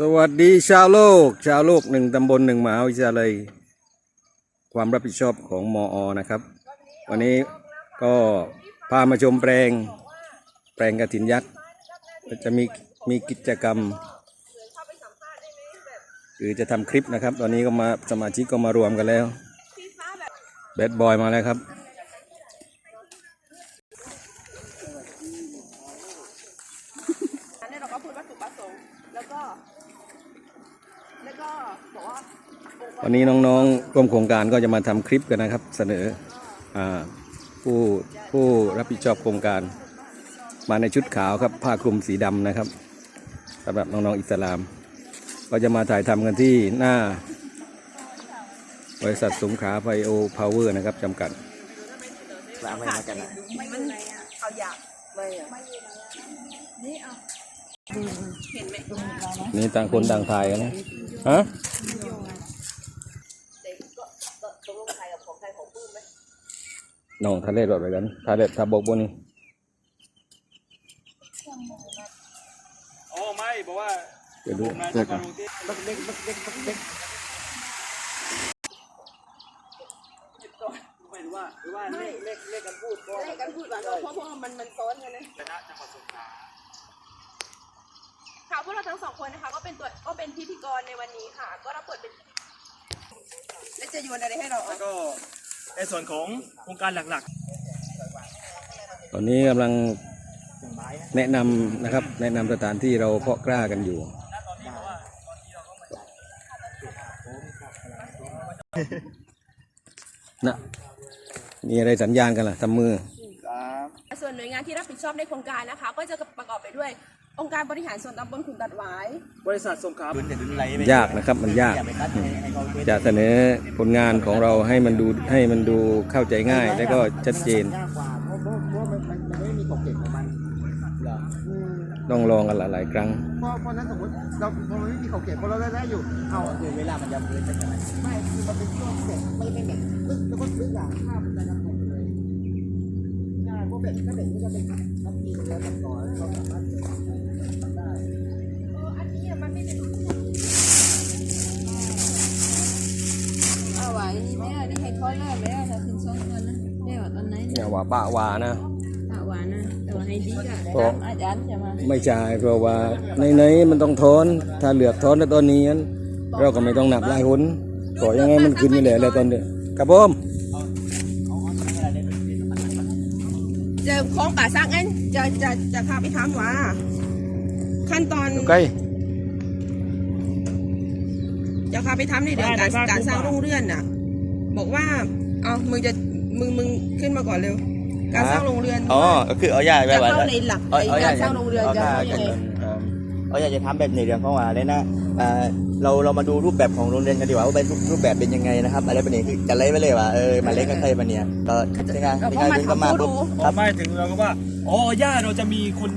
สวัสดีชาวโลก ชาวโลกหนึ่งตำบลหนึ่งมหาวิทยาลัยความรับผิดชอบของมอนะครับ วันนี้ก็พามาชมแปลง แปลงกระถินยักษ์จะมีมีกิจกรรมคือจะทำคลิปนะครับ ตอนนี้ก็มาสมาชิกก็มารวมกันแล้วแบดบอยมาแล้วครับ อันนี้เราก็พูดวัตถุประสงค์แล้วก็ วก็บอกว่าวันนี้น้องๆร่วมโครงการก็จะมาทำคลิปกันนะครับ เสนออาผู้ผู้รับผิดชอบโครงการ มาในชุดขาวครับผ้าคลุมสีดำนะครับสำหรับน้องๆอิสลาม ก็จะมาถ่ายทำกันที่หน้า บริษัทสงขลาไฟโอพาวเวอร์นะครับจำกัดแล้วเอาไปมากันอะมันเอาอยากนี่ต่างคนต่างถ่ายกันนะฮะเด็กก็ก็ตกลงใครกับของใครของปื้ มไหมน้องทะเลแบบไรกันทะเลทาบกบนนี่โอ้ไม่บอกว่าเดี๋ยวดูผมนะจะมาลงที่บักเล็กบักเล็กบักเล็กไม่รู้ว่าหรือว่าเลขเลขเลขกันพูดก็ให้กันพูดก่อนเพราะเพราะว่ามันมันซ้อนกันนะชนะจังหวัดสงขลา ค่ะพวกเราทั้งสองคนนะคะก็เป็นตัวก็เป็นพิธีกรในวันนี้ค่ะ ก็รับบทเป็นแล้วจะโยนอะไรให้เราแล้วก็ในส่วนของโครงการหลักตอนนี้กำลังแนะนำนะครับ แนะนำสถานที่เราเพาะกล้ากันอยู่ นะมีอะไรสัญญาณกันล่ะทำมือส่วนหน่วยงานที่รับผิดชอบในโครงการนะคะ ก็จะประกอบไปด้วย องค์การบริหารส่วนตำบลขุนตัดหวายๆบริษัทสงขลาดุนแต่ดุนไรไม่ยากนะครับมันยากอย่าไปตัดให้ให้เขาเป็นจะเสนอผลงานของเราให้มันดูให้มันดูเข้าใจง่าย และก็ชัดเจนยากกว่าเพราะเพราะเพราะมันมันมันไม่มีขอบเขตของมันเหรออืมต้องลองกันหลายๆครั้ง เพราะเพราะนั้นสมมติเราพอมันไม่มีขอบเขตพอเราได้ได้อยู่ เอาคือเวลามันจะเกินไปขนาดไหนไม่คือมันเป็นช่วงเสร็จไม่ไม่แบบลึกแล้วก็ลึกอะภาพมันจะรับหมดเลยใช่เพราะเบ็ดถ้าเบ็ดนี่ก็เป็นนักบินแล้วตัดต่อแล้วเราสามารถเก็บได้ ได้ให้เขาเลิกแล้วถ้าถึงสองคนนะแม่ว่าตอนไหนเนี่ยว่าปะวานะเอาหวานนะแต่ว่าให้ดีก็เพราะตามอาจารย์จะมาไม่ใช่เพราะว่าในในๆมันต้องทอน ถ้าเหลือกทอนในตอนนี้นั้นเราก็ไม่ต้องหนับรายหนก็ยังไงมันขึ้นอยู่แหล้วแล้วตอนเดียวครับผมเจอของป่าซักเอ็นจะจะจะพาไปถามว่า ขั้นตอนใกล้จะพาไปทำในเรื่องการการสร้างโรงเรือนน่ะ บอกว่าเอามึงจะมึงมึงขึ้นมาก่อนเร็ว การสร้างโรงเรือนอ๋อก็คือเอาใหญ่ไปจะว่าเข้าในหลักในการสร้างโรงเรือนจะเอาเข้ายังไงเอาอยากจะทำแบบในเรื่องของว่าอะไรนะเอ่อเราเรามาดูรูปแบบของโรงเรียนกันดีกว่าว่าเป็นรูปแบบเป็นยังไงนะครับ อะไรแบบนี้คือจะเล่ไปเลยว่าเออมาเล่นกันใครมาเนี่ยก็ใช่ไงก็ในเพราะการมันดึงเข้ามาเขาปุ๊บรู้ครับไม่ถึงเราก็ว่าอ๋อย่าเราจะมีคน